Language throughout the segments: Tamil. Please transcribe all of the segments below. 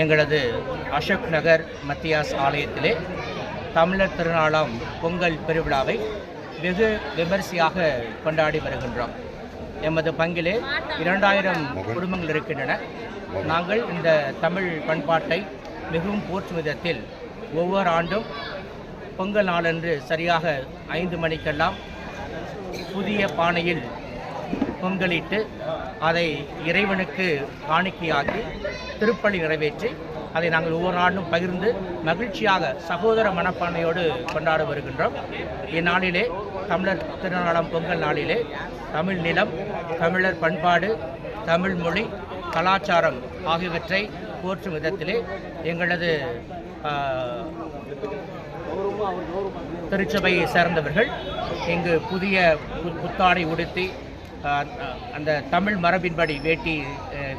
எங்களது அசோக் நகர் மத்தியாஸ் ஆலயத்திலே தமிழர் திருநாளாம் பொங்கல் பெருவிழாவை வெகு விமரிசையாக கொண்டாடி வருகின்றோம். எமது பங்கிலே இரண்டாயிரம் குடும்பங்கள் இருக்கின்றன. நாங்கள் இந்த தமிழ் பண்பாட்டை மிகவும் போற்றும் விதத்தில் ஒவ்வொரு ஆண்டும் பொங்கல் நாளன்று சரியாக ஐந்து மணிக்கெல்லாம் புதிய பானையில் பொங்கலிட்டு அதை இறைவனுக்கு காணிக்கையாக்கி திருப்பலி நிறைவேற்றி அதை நாங்கள் ஒவ்வொரு ஆண்டும் பகிர்ந்து மகிழ்ச்சியாக சகோதர மனப்பான்மையோடு கொண்டாட வருகின்றோம். இந்நாளிலே தமிழர் திருநாளம் பொங்கல் நாளிலே தமிழ் நிலம் தமிழர் பண்பாடு தமிழ் மொழி கலாச்சாரம் ஆகியவற்றை போற்றும் விதத்திலே எங்களது திருச்சபையை சேர்ந்தவர்கள் இங்கு புதிய புத்தாடை உடுத்தி அந்த தமிழ் மரபின்படி வேட்டி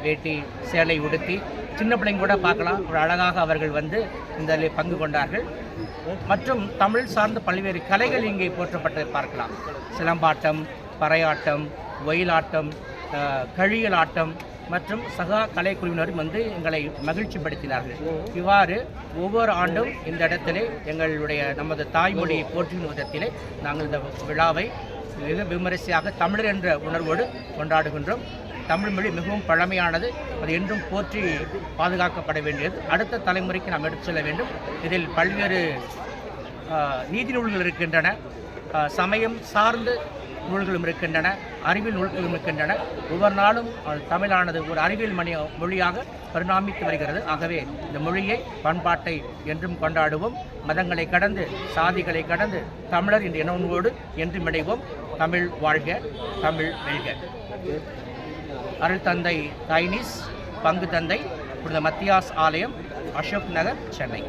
வேட்டி சேலை உடுத்தி சின்ன பிள்ளைங்க கூட பார்க்கலாம். ஒரு அழகாக அவர்கள் வந்து இந்த பங்கு கொண்டார்கள். மற்றும் தமிழ் சார்ந்த பல்வேறு கலைகள் இங்கே போற்றப்பட்டதை பார்க்கலாம். சிலம்பாட்டம் பறையாட்டம் ஒயிலாட்டம் கழியலாட்டம் கழியல் ஆட்டம் மற்றும் சகா கலைக்குழுவினரும் வந்து எங்களை மகிழ்ச்சிப்படுத்தினார்கள். இவ்வாறு ஒவ்வொரு ஆண்டும் இந்த இடத்திலே எங்களுடைய நமது தாய்மொழியை போற்றும் விதத்திலே நாங்கள் இந்த விழாவை மிக விமரிசையாக தமிழர் என்ற உணர்வோடு கொண்டாடுகின்றோம். தமிழ் மொழி மிகவும் பழமையானது. அது என்றும் போற்றி பாதுகாக்கப்பட வேண்டியது. அடுத்த தலைமுறைக்கு நாம் எடுத்து செல்ல வேண்டும். இதில் பல்வேறு நீதி நூல்கள் இருக்கின்றன. சமயம் சார்ந்து நூல்களும் இருக்கின்றன. அறிவியல் நூல்களும் இருக்கின்றன. ஒவ்வொரு நாளும் தமிழானது ஒரு அறிவியல் மணி மொழியாக பரிணாமித்து வருகிறது. ஆகவே இந்த மொழியை பண்பாட்டை என்றும் கொண்டாடுவோம். மதங்களை கடந்து சாதிகளை கடந்து தமிழர் என்ற இனவோடு என்றும் இணைவோம். தமிழ் வாழ்க தமிழ் வெல்க அருள் தந்தை தைனிஸ் பங்கு தந்தை புனித மத்தியாஸ் ஆலயம் அசோக் நகர் சென்னை.